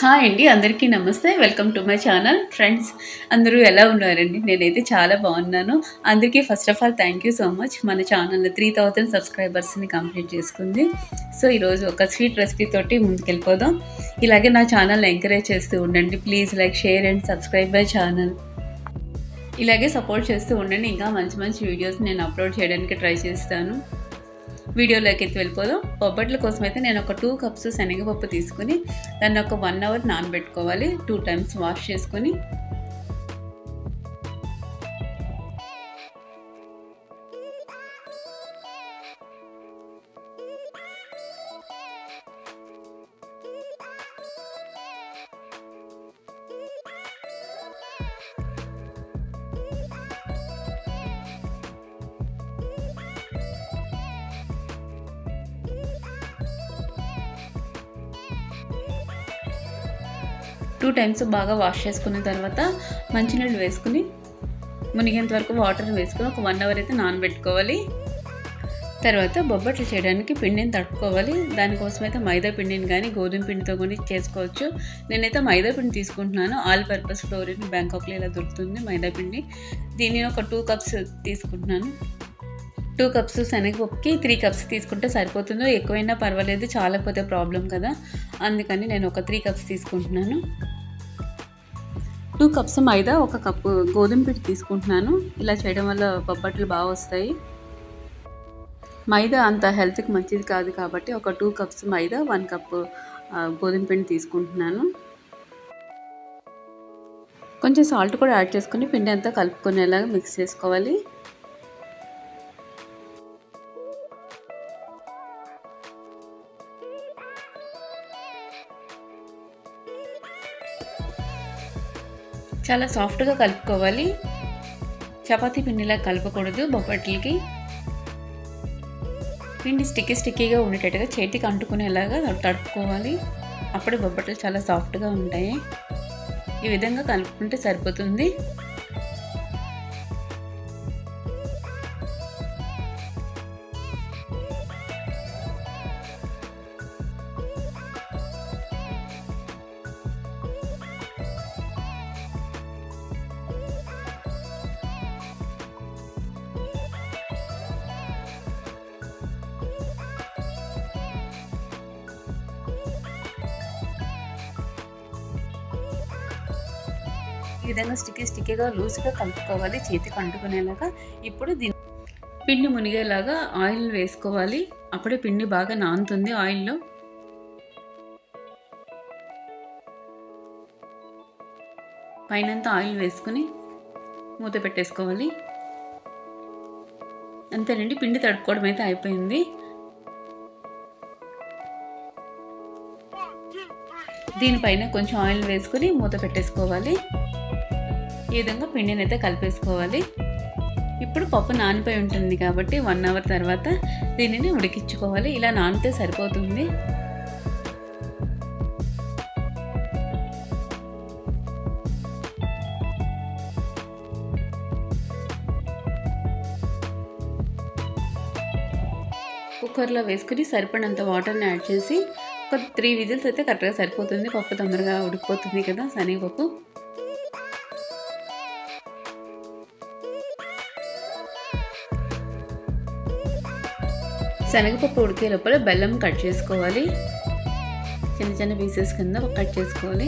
Hi అండి అందరికీ నమస్తే. Welcome to my channel friends అందరూ ఎలా ఉన్నారండి? నేనైతే చాలా బాగున్నాను. అందరికీ first of all thank you so much మన ఛానల్ త్రీ థౌజండ్ సబ్స్క్రైబర్స్ని కంప్లీట్ చేసుకుంది. సో ఈరోజు ఒక స్వీట్ రెసిపీ తోటి ముందుకెళ్ళిపోదాం. ఇలాగే నా ఛానల్ ఎంకరేజ్ చేస్తూ ఉండండి. Please like share and subscribe my channel ఇలాగే సపోర్ట్ చేస్తూ ఉండండి. ఇంకా మంచి మంచి వీడియోస్ నేను అప్లోడ్ చేయడానికి ట్రై చేస్తాను. వీడియోలోకి అయితే వెళ్ళిపోదాం. బొబ్బట్ల కోసం అయితే నేను ఒక టూ కప్స్ శనగపప్పు తీసుకుని దాన్ని ఒక వన్ అవర్ నానబెట్టుకోవాలి. టూ టైమ్స్ వాష్ చేసుకొని టూ టైమ్స్ బాగా వాష్ చేసుకున్న తర్వాత మంచినీళ్ళు వేసుకుని మునిగేంత వరకు వాటర్ వేసుకుని ఒక వన్ అవర్ అయితే నానబెట్టుకోవాలి. తర్వాత బొబ్బట్లు చేయడానికి పిండిని తట్టుకోవాలి. దానికోసం అయితే మైదా పిండిని కానీ గోధుమ పిండితో కూడా చేసుకోవచ్చు. నేనైతే మైదా పిండి తీసుకుంటున్నాను. ఆల్ పర్పస్ ఫ్లోరిన్ బ్యాంకాక్లో ఇలా దొరుకుతుంది మైదా పిండి. దీన్ని ఒక టూ కప్స్ తీసుకుంటున్నాను. టూ కప్స్ శనగపప్పుకి త్రీ కప్స్ తీసుకుంటే సరిపోతుందో ఎక్కువైనా పర్వాలేదు చాలకపోతే ప్రాబ్లం కదా. అందుకని నేను ఒక త్రీ కప్స్ తీసుకుంటున్నాను. టూ కప్స్ మైదా ఒక కప్పు గోధుమ పిండి తీసుకుంటున్నాను. ఇలా చేయడం వల్ల బొబ్బట్లు బాగా వస్తాయి. మైదా అంత హెల్త్కి మంచిది కాదు కాబట్టి ఒక two cups maida one cup గోధుమ పిండి తీసుకుంటున్నాను. కొంచెం సాల్ట్ కూడా యాడ్ చేసుకుని పిండి అంతా కలుపుకునేలాగా మిక్స్ చేసుకోవాలి. చాలా సాఫ్ట్గా కలుపుకోవాలి. చపాతీ పిండిలా కలపకూడదు బొబ్బట్లకి పిండి స్టిక్కీ స్టిక్కీగా ఉండేటట్టుగా చేతికి అంటుకునేలాగా తడుపుకోవాలి. అప్పుడే బొబ్బట్లు చాలా సాఫ్ట్గా ఉంటాయి. ఈ విధంగా కలుపుకుంటే సరిపోతుంది. ఈ విధంగా స్టిక్కీ స్టిక్కీగా లూజ్గా కలుపుకోవాలి చేతికి అంటుకునేలాగా. ఇప్పుడు దీని పిండి మునిగేలాగా ఆయిల్ వేసుకోవాలి. అప్పుడే పిండి బాగా నానుతుంది ఆయిల్లో. పైనంతా ఆయిల్ వేసుకుని మూత పెట్టేసుకోవాలి. అంతేనండి పిండి తడుపుకోవడం అయితే అయిపోయింది. దీనిపైన కొంచెం ఆయిల్ వేసుకుని మూత పెట్టేసుకోవాలి. ఈ విధంగా పిండిని అయితే కలిపేసుకోవాలి. ఇప్పుడు పప్పు నానిపోయి ఉంటుంది కాబట్టి వన్ అవర్ తర్వాత దీనిని ఉడికించుకోవాలి. ఇలా నానితే సరిపోతుంది. కుక్కర్లో వేసుకుని సరిపడినంత వాటర్ని యాడ్ చేసి ఒక త్రీ విజిల్స్ అయితే కరెక్ట్గా సరిపోతుంది. పప్పు తొందరగా ఉడికిపోతుంది కదా శనగపప్పు. శనగపప్పు ఉడికే లోపల బెల్లం కట్ చేసుకోవాలి. చిన్న చిన్న పీసెస్ కింద కట్ చేసుకోవాలి.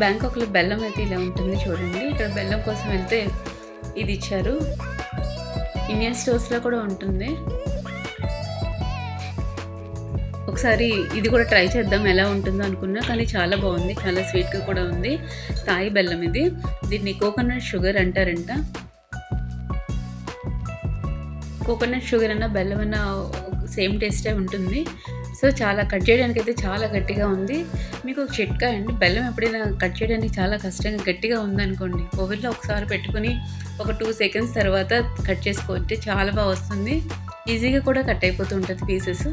బ్యాంకాక్లో బెల్లం అయితే ఇలా ఉంటుంది చూడండి. ఇక్కడ బెల్లం కోసం వెళ్తే ఇది ఇచ్చారు. ఇండియన్ స్టోర్స్లో కూడా ఉంటుంది. ఒకసారి ఇది కూడా ట్రై చేద్దాం ఎలా ఉంటుందో అనుకున్నా కానీ చాలా బాగుంది. చాలా స్వీట్గా కూడా ఉంది. తాయి బెల్లం ఇది. దీన్ని కోకోనట్ షుగర్ అంటారంట. కోకోనట్ షుగర్ అన్న బెల్లం అన్న సేమ్ టేస్టే ఉంటుంది. సో చాలా కట్ చేయడానికి అయితే చాలా గట్టిగా ఉంది. మీకు ఒక చిట్కా అండి. బెల్లం ఎప్పుడైనా కట్ చేయడానికి చాలా కష్టంగా గట్టిగా ఉందనుకోండి. ఓవెన్లో ఒకసారి పెట్టుకుని ఒక టూ సెకండ్స్ తర్వాత కట్ చేసుకోవచ్చు చాలా బాగా వస్తుంది. ఈజీగా కూడా కట్ అయిపోతూ ఉంటుంది పీసెస్.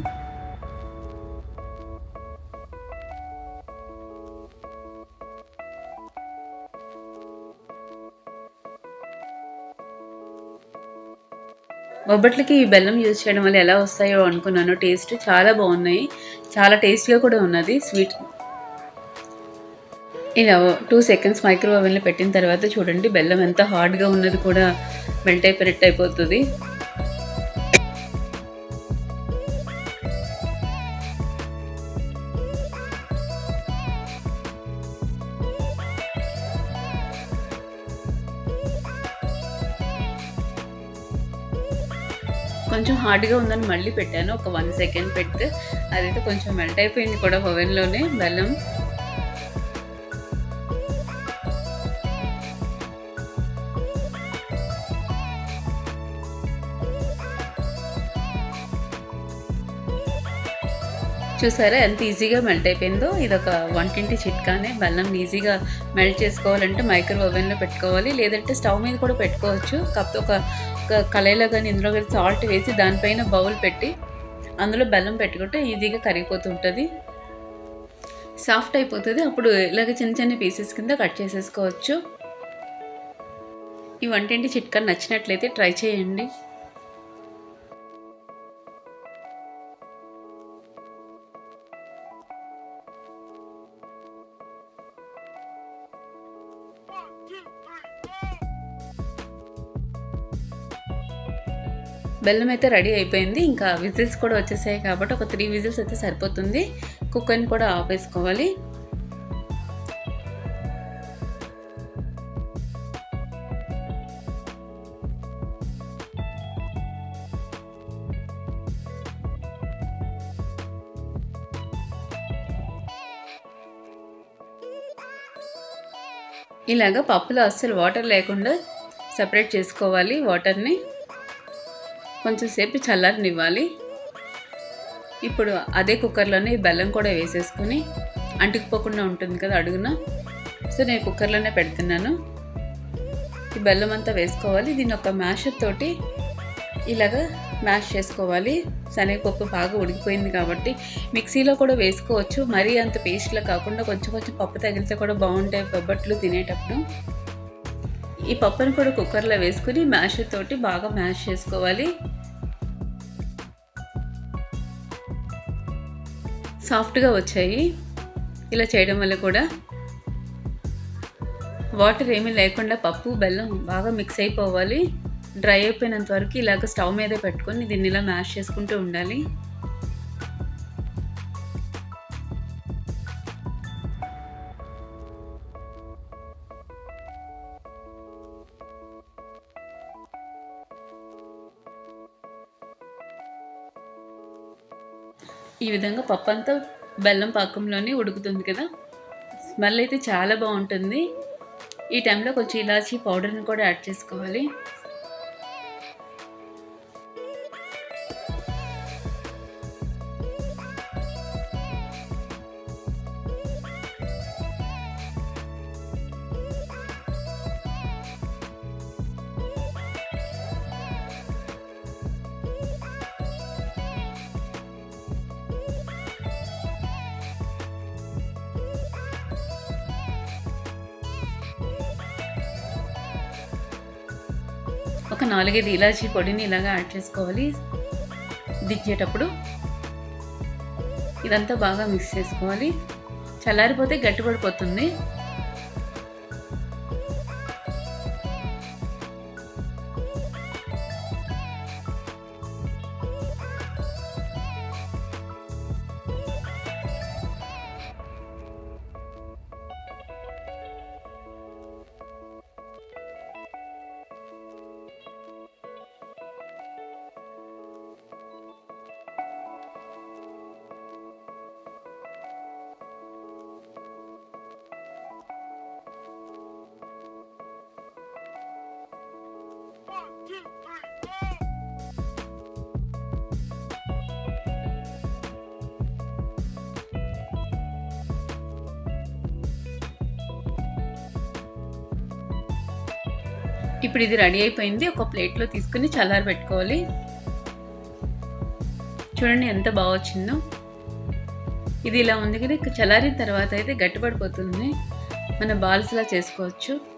బొబ్బట్లకి ఈ బెల్లం యూజ్ చేయడం వల్ల ఎలా వస్తాయో అనుకున్నాను. టేస్ట్ చాలా బాగున్నాయి. చాలా టేస్టీగా కూడా ఉన్నది. స్వీట్ ఇలా టూ సెకండ్స్ మైక్రోవేవ్లో పెట్టిన తర్వాత చూడండి బెల్లం ఎంత హార్డ్గా ఉన్నది కూడా మెల్ట్ అయిపోయినట్టు అయిపోతుంది. కొంచెం హార్డ్గా ఉందని మళ్ళీ పెట్టాను. ఒక వన్ సెకండ్ పెడితే అదైతే కొంచెం మెల్ట్ అయిపోయింది కూడా ఓవెన్లోనే. బెల్లం. చూసారా ఎంత ఈజీగా మెల్ట్ అయిపోయిందో? ఇది ఒక వంటింటి చిట్కానే. బెల్లం ఈజీగా మెల్ట్ చేసుకోవాలంటే మైక్రో ఓవెన్లో పెట్టుకోవాలి. లేదంటే స్టవ్ మీద కూడా పెట్టుకోవచ్చు. కాకపోతే ఒక ఒక కళాయిలో కానీ ఇందులో కానీ సాల్ట్ వేసి దానిపైన బౌల్ పెట్టి అందులో బెల్లం పెట్టుకుంటే ఈజీగా కరిగిపోతూ ఉంటుంది. సాఫ్ట్ అయిపోతుంది. అప్పుడు ఇలాగ చిన్న చిన్న పీసెస్ కింద కట్ చేసేసుకోవచ్చు. ఈ వంటింటి చిట్కా నచ్చినట్లయితే ట్రై చేయండి. బెల్లం అయితే రెడీ అయిపోయింది. ఇంకా విజిల్స్ కూడా వచ్చేసాయి కాబట్టి ఒక త్రీ విజిల్స్ అయితే సరిపోతుంది. కుక్కర్ని కూడా ఆపేసుకోవాలి. ఇలాగ పప్పులో అస్సలు వాటర్ లేకుండా సపరేట్ చేసుకోవాలి వాటర్ని. కొంచెంసేపు చల్లారనివ్వాలి. ఇప్పుడు అదే కుక్కర్లోనే ఈ బెల్లం కూడా వేసేసుకొని అంటుకుపోకుండా ఉంటుంది కదా అడుగున. సో నేను కుక్కర్లోనే పెడుతున్నాను. ఈ బెల్లం అంతా వేసుకోవాలి. దీన్ని ఒక మ్యాషర్ తోటి ఇలాగ మ్యాష్ చేసుకోవాలి. శనగపప్పు బాగా ఉడికిపోయింది కాబట్టి మిక్సీలో కూడా వేసుకోవచ్చు. మరీ అంత పేస్ట్లో కాకుండా కొంచెం కొంచెం పప్పు తగిలితే కూడా బాగుంటాయి బొబ్బట్లు తినేటప్పుడు. ఈ పప్పును కూడా కుక్కర్లో వేసుకుని మ్యాషర్ తోటి బాగా మ్యాష్ చేసుకోవాలి. సాఫ్ట్గా వచ్చాయి. ఇలా చేయడం వల్ల కూడా వాటర్ ఏమీ లేకుండా పప్పు బెల్లం బాగా మిక్స్ అయిపోవాలి. డ్రై అయిపోయినంత వరకు ఇలాగ స్టవ్ మీద పెట్టుకొని దీన్ని ఇలా మ్యాష్ చేసుకుంటూ ఉండాలి. ఈ విధంగా పప్పు అంతా బెల్లం పాకంలోనే ఉడుకుతుంది కదా. స్మెల్ అయితే చాలా బాగుంటుంది. ఈ టైంలో కొంచెం ఇలాచీ పౌడర్ని కూడా యాడ్ చేసుకోవాలి. అలాగే ఇది ఇలాచీ పొడిని ఇలాగా యాడ్ చేసుకోవాలి. దించేటప్పుడు ఇదంతా బాగా మిక్స్ చేసుకోవాలి. చల్లారిపోతే గట్టిపడిపోతుంది. ఇప్పుడు ఇది రెడీ అయిపోయింది. ఒక ప్లేట్లో తీసుకుని చల్లారి పెట్టుకోవాలి. చూడండి ఎంత బాగా వచ్చిందో. ఇది ఇలా ఉంది కదా చల్లారిన తర్వాత అయితే గట్టిపడిపోతుంది. మన బాల్స్లా చేసుకోవచ్చు.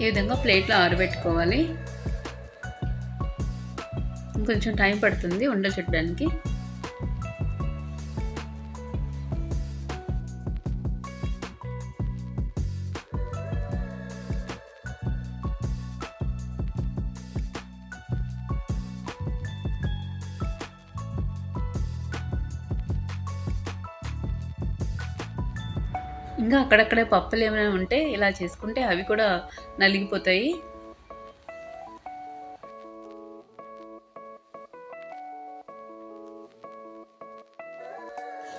ఈ విధంగా ప్లేట్లో ఆరబెట్టుకోవాలి. ఇంకొంచెం టైం పడుతుంది ఉండలు చుట్టడానికి. ఇంకా అక్కడక్కడే పప్పులు ఏమైనా ఉంటే ఇలా చేసుకుంటే అవి కూడా నలిగిపోతాయి.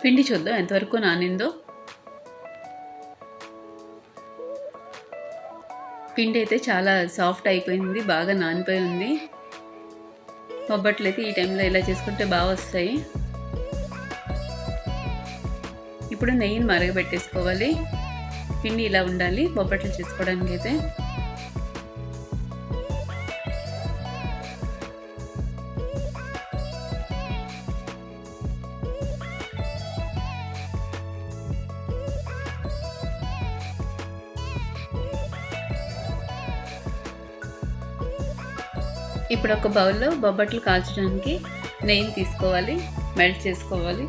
పిండి చూద్దాం ఎంతవరకు నానిందో. పిండి అయితే చాలా సాఫ్ట్ అయిపోయింది బాగా నానిపోయి ఉంది. బొబ్బట్లు అయితే ఈ టైంలో ఇలా చేసుకుంటే బాగా వస్తాయి. ఇప్పుడు నెయ్యిని మరగబెట్టేసుకోవాలి. పిండి ఇలా ఉండాలి బొబ్బట్లు చేసుకోవడానికి అయితే ఇప్పుడు ఒక బౌల్లో బొబ్బట్లు కాల్చడానికి నెయ్యి తీసుకోవాలి మెల్ట్ చేసుకోవాలి.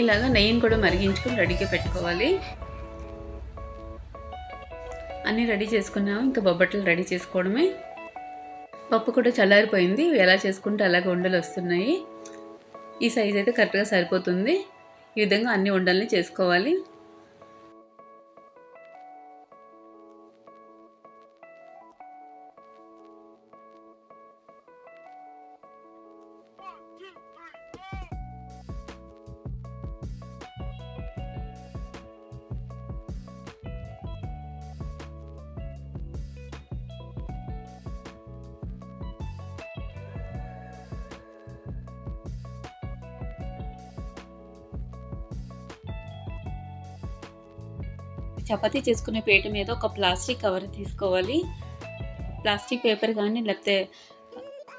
ఇలాగ నెయ్యిని కూడా మరిగించుకొని రెడీగా పెట్టుకోవాలి. అన్నీ రెడీ చేసుకున్నాము. ఇంకా బొబ్బట్లు రెడీ చేసుకోవడమే. పప్పు కూడా చల్లారిపోయింది. ఎలా చేసుకుంటే అలాగే ఉండలు వస్తున్నాయి. ఈ సైజ్ అయితే కరెక్ట్గా సరిపోతుంది. ఈ విధంగా అన్ని ఉండల్ని చేసుకోవాలి. చపాతీ చేసుకునే పేట మీద ఒక ప్లాస్టిక్ కవర్ తీసుకోవాలి. ప్లాస్టిక్ పేపర్ కానీ లేకపోతే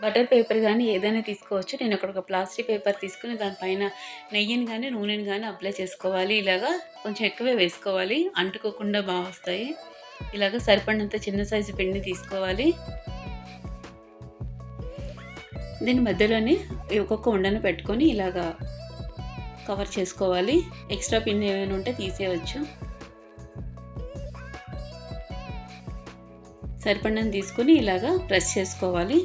బటర్ పేపర్ కానీ ఏదైనా తీసుకోవచ్చు. నేను అక్కడ ఒక ప్లాస్టిక్ పేపర్ తీసుకుని దానిపైన నెయ్యిని కానీ నూనెని కానీ అప్లై చేసుకోవాలి. ఇలాగా కొంచెం ఎక్కువే వేసుకోవాలి. అంటుకోకుండా బాగా వస్తాయి. ఇలాగ సరిపడినంత చిన్న సైజు పిండి తీసుకోవాలి. దీని మధ్యలోనే ఒక్కొక్క ఉండను పెట్టుకొని ఇలాగా కవర్ చేసుకోవాలి. ఎక్స్ట్రా పిన్ ఏమైనా ఉంటే తీసేయవచ్చు. సరిపడినని తీసుకొని ఇలాగా ప్రెస్ చేసుకోవాలి.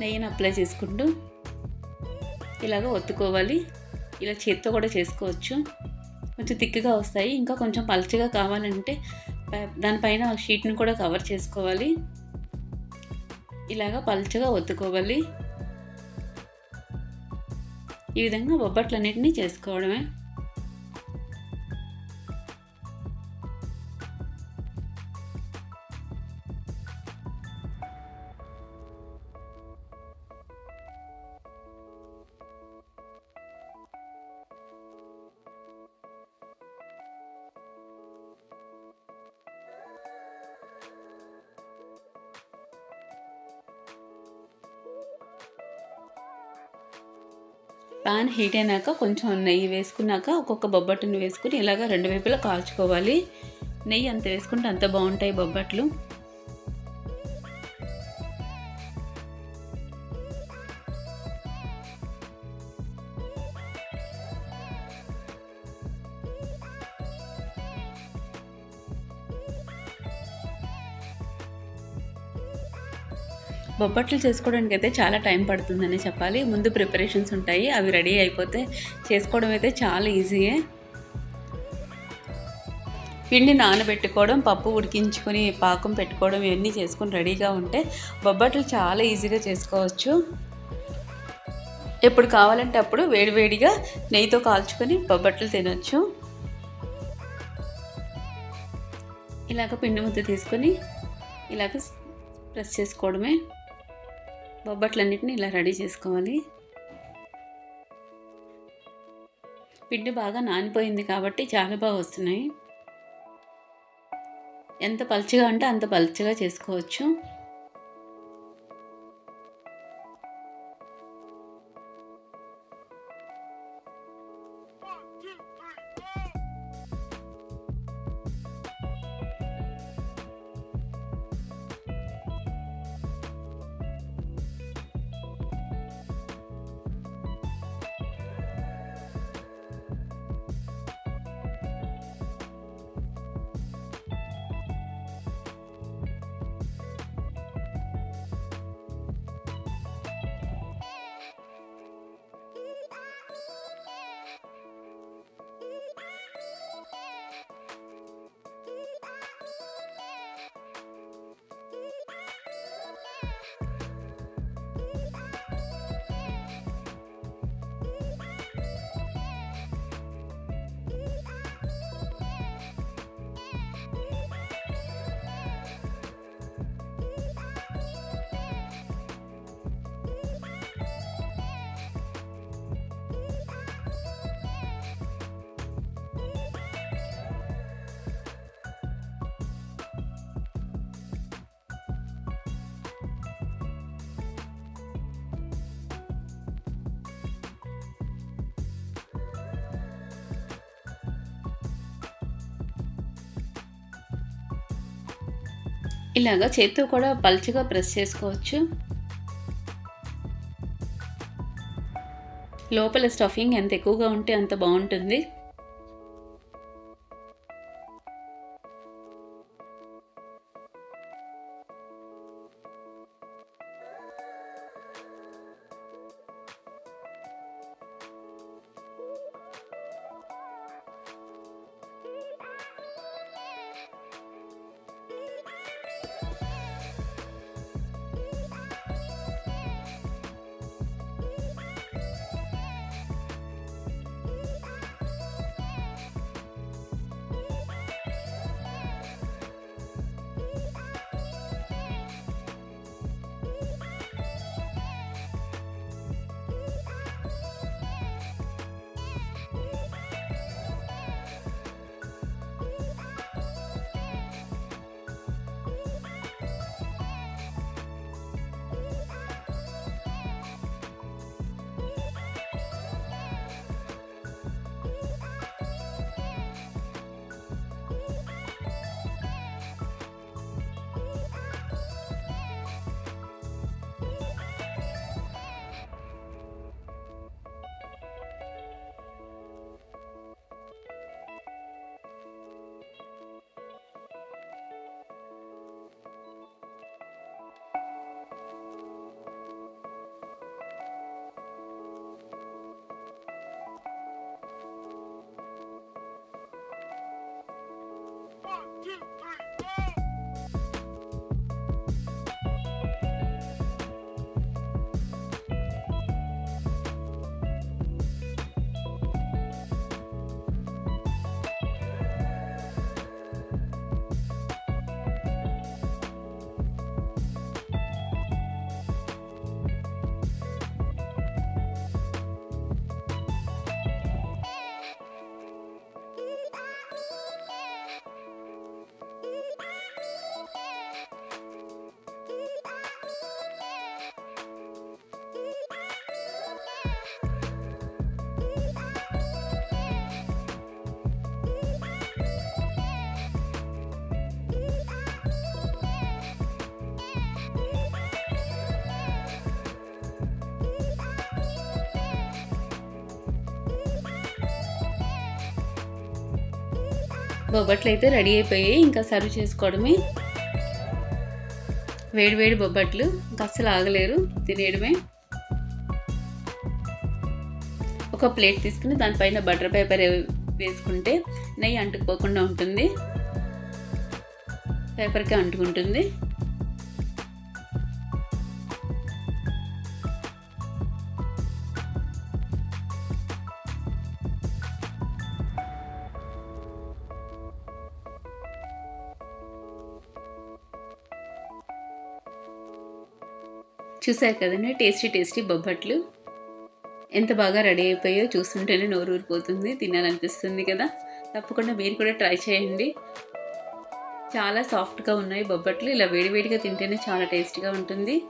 నెయ్యిని అప్లై చేసుకుంటూ ఇలాగ ఒత్తుకోవాలి. ఇలా చేత్తో కూడా చేసుకోవచ్చు. కొంచెం తిక్కుగా వస్తాయి. ఇంకా కొంచెం పలచగా కావాలంటే దానిపైన షీట్ని కూడా కవర్ చేసుకోవాలి. ఇలాగ పలచగా ఒత్తుకోవాలి. ఈ విధంగా బొబ్బట్లన్నిటినీ చేసుకోవడమే. పాన్ హీట్ అయినాక కొంచెం నెయ్యి వేసుకున్నాక ఒక్కొక్క బొబ్బట్టుని వేసుకుని ఇలాగ రెండు వైపులా కాల్చుకోవాలి. నెయ్యి అంత వేసుకుంటే అంత బాగుంటాయి బొబ్బట్లు. బొబ్బట్లు చేసుకోవడానికి అయితే చాలా టైం పడుతుందని చెప్పాలి. ముందు ప్రిపరేషన్స్ ఉంటాయి అవి రెడీ అయిపోతే చేసుకోవడం అయితే చాలా ఈజీయే. పిండి నానబెట్టుకోవడం పప్పు ఉడికించుకొని పాకం పెట్టుకోవడం ఇవన్నీ చేసుకొని రెడీగా ఉంటే బొబ్బట్లు చాలా ఈజీగా చేసుకోవచ్చు. ఎప్పుడు కావాలంటే అప్పుడు వేడివేడిగా నెయ్యితో కాల్చుకొని బొబ్బట్లు తినొచ్చు. ఇలాగ పిండి ముద్ద తీసుకొని ఇలాగ ప్రెస్ చేసుకోవడమే. బొబ్బట్లన్నిటిని ఇలా రెడీ చేసుకోవాలి. పిండి బాగా నానిపోయింది కాబట్టి చాలా బాగా వస్తున్నాయి. ఎంత పలుచగా అంటే అంత పలుచగా చేసుకోవచ్చు. ఇలాగా చేత్తో కూడా పలుచగా ప్రెస్ చేసుకోవచ్చు. లోపల స్టఫింగ్ ఎంత ఎక్కువగా ఉంటే అంత బాగుంటుంది. బొబ్బట్లు అయితే రెడీ అయిపోయాయి. ఇంకా సర్వ్ చేసుకోవడమే. వేడి వేడి బొబ్బట్లు. ఇంకా అస్సలు ఆగలేరు. తినేయడమే. ఒక ప్లేట్ తీసుకుని దానిపైన బటర్ పేపర్ వేసుకుంటే నెయ్యి అంటుకోకుండా ఉంటుంది. పేపర్కి అంటుకుంటుంది. చూసారు కదండి? టేస్టీ టేస్టీ బొబ్బట్లు. ఎంత బాగా రెడీ అయిపోయో చూస్తుంటేనే నోరు ఊరిపోతుంది తినాలనిపిస్తుంది కదా. తప్పకుండా మీరు కూడా ట్రై చేయండి. చాలా సాఫ్ట్గా ఉన్నాయి బొబ్బట్లు. ఇలా వేడివేడిగా తింటేనే చాలా టేస్టీగా ఉంటుంది.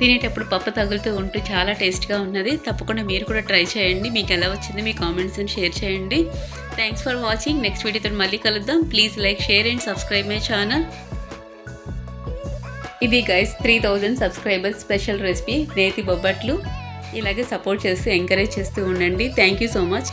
తినేటప్పుడు పప్పు తగులుతూ ఉంటూ చాలా టేస్ట్గా ఉన్నది. తప్పకుండా మీరు కూడా ట్రై చేయండి. మీకు ఎలా వచ్చింది మీ కామెంట్స్ని షేర్ చేయండి. థ్యాంక్స్ ఫర్ వాచింగ్ నెక్స్ట్ వీడియోతో మళ్ళీ కలుద్దాం. Please like share and subscribe my channel ఇది guys three thousand subscribers special recipe నేతి బొబ్బట్లు. ఇలాగే సపోర్ట్ చేస్తూ ఎంకరేజ్ చేస్తూ ఉండండి. Thank you so much